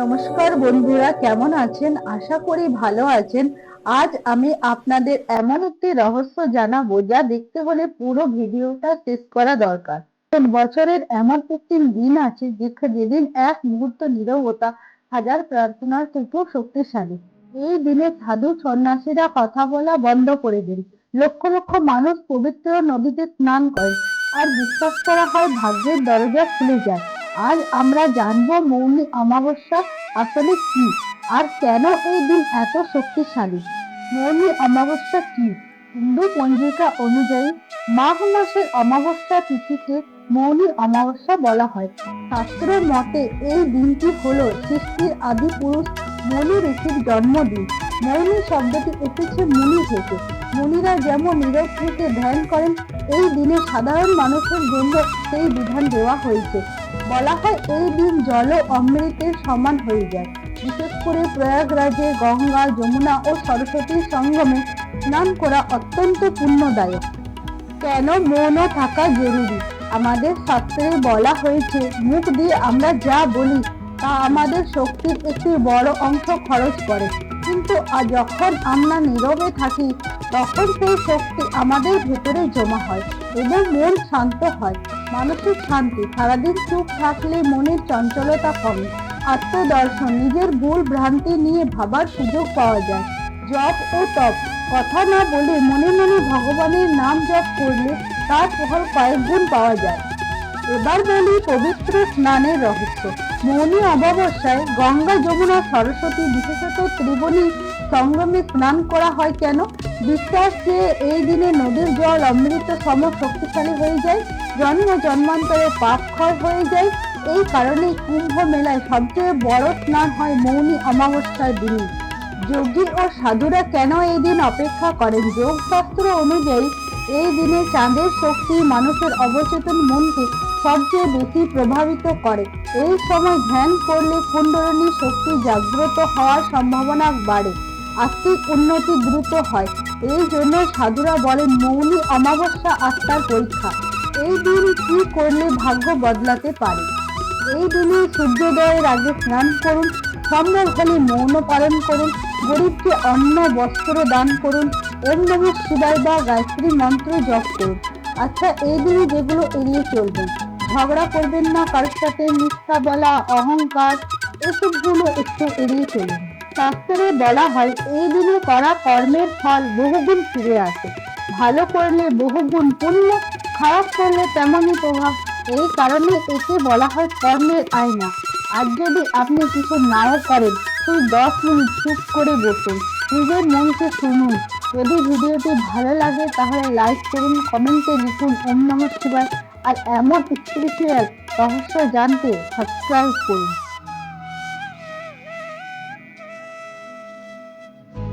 নমস্কার বন্ধুরা, কেমন আছেন? আশা করি ভালো আছেন। আজ আমি আপনাদের এমন একটি রহস্য জানাব যা দেখতে হলে পুরো ভিডিওটা শেষ করা দরকার। বছরের এমন একটি দিন আছে যেদিন এক মুহূর্ত নীরবতা হাজার প্রার্থনার থেকেও শক্তিশালী। এই দিনে সাধু সন্ন্যাসীরা কথা বলা বন্ধ করে দেন। লক্ষ লক্ষ মানুষ পবিত্র নদীতে স্নান করে। আর বিশ্বাস করা হয় ভাগ্যের দরজা খুলে যায়। আজ আমরা জানব মৌনী অমাবস্যা আসলে কি? আর কেন এই দিন এত শক্তিশালী? মৌনী অমাবস্যা কি? হিন্দু পঞ্জিকা অনুযায়ী, মাঘ মাসের অমাবস্যা তিথিকে মৌনী অমাবস্যা বলা হয়। শাস্ত্রের মতে, এই দিনটি হলো সৃষ্টির আদি পুরুষ মনু ঋষির জন্মদিন। মৌনী শব্দটি এসেছে থেকে মুনিরা যেমন নীরব থেকে ধ্যান করেন, এই দিনে সাধারণ মানুষের জন্য সেই বিধান দেওয়া হয়েছে। বলা হয়, এই দিন জল অমৃতের সমান হয়ে যায়। বিশেষ করে প্রয়াগরাজে গঙ্গা, যমুনা ও সরস্বতীর সঙ্গমে স্নান করা অত্যন্ত পুণ্যদায়ক। কেন মৌন থাকা জরুরি? আমাদের শাস্ত্রে বলা হয়েছে, মুখ দিয়ে আমরা যা বলি, তা আমাদের শক্তির একটি বড় অংশ খরচ করে। কিন্তু যখন আমরা নীরবে থাকি, তখন সেই শক্তি আমাদের ভেতরে জমা হয় এবং মন শান্ত হয়, মানসিক শান্তি। সারাদিন চুপ থাকলে মনের চঞ্চলতা কমে। আত্মদর্শন, নিজের ভুল ভ্রান্তি নিয়ে ভাবার সুযোগ পাওয়া যায়। জপ ও তপ, কথা না বলে মনে মনে ভগবানের নাম জপ করলে তার ফল কয়েক গুণ পাওয়া যায়। এবার বলি পবিত্র স্নানের রহস্য। মৌনী অমাবস্যায় গঙ্গা, যমুনা, সরস্বতী, বিশেষত ত্রিবেণী সঙ্গমে স্নান করা হয় কেন? বিশ্বাস যে এই দিনে নদীর জল অমৃত, সম শক্তিশালী হয়ে যায়, জন্ম জন্মান্তরে পাপ ক্ষয় হয়ে যায়, এই কারণেই কুম্ভ মেলায় সবচেয়ে বড় স্নান হয় মৌনী অমাবস্যার দিনে। যোগী ও সাধুরা কেন এই দিন অপেক্ষা করেন? যোগশাস্ত্র অনুযায়ী এই দিনে চাঁদের শক্তি মানুষের অবচেতন মনকে সবচেয়ে বেশি প্রভাবিত করে। এই সময় ধ্যান করলে কুণ্ডলিনী শক্তি জাগ্রত হওয়ার সম্ভাবনা বাড়ে আর্থিক উন্নতি দ্রুত হয়। এই জন্য সাধুরা বলেন, মৌনী অমাবস্যা আত্মার পরীক্ষা। এই দিন কি করলে ভাগ্য বদলাতে পারে? এই দিনে সূর্যোদয়ের আগে স্নান করুন, সম্ভব হলে মৌন পালন করুন, গরিবকে অন্ন, বস্ত্র দান করুন ওম নম শিবায় বা গায়ত্রী মন্ত্র জপ করুন। আচ্ছা এই দিনে যেগুলো এড়িয়ে চলবেন ঝগড়া করবেন না, কারোর সাথে মিথ্যা বলা, অহংকার এসবগুলো একটু এড়িয়ে চলুন। শাস্ত্রে বলা হয়, এই দিনে করা কর্মের ফল বহুগুণ ফিরে আসে। ভালো করলে বহুগুণ পুণ্য, খারাপ করলে তেমনই প্রভাব। এই কারণে একে বলা হয় কর্মের আয়না। আর যদি আপনি কিছু নাও করেন তুই দশ মিনিট চুপ করে বসুন, নিজের মনকে শুনুন যদি ভিডিওটি ভালো লাগে, তাহলে লাইক করুন কমেন্টে লিখুন ওম নমঃ শিবায়। আর এমন স্পিরিচুয়াল রহস্য জানতে সাবস্ক্রাইব করুন।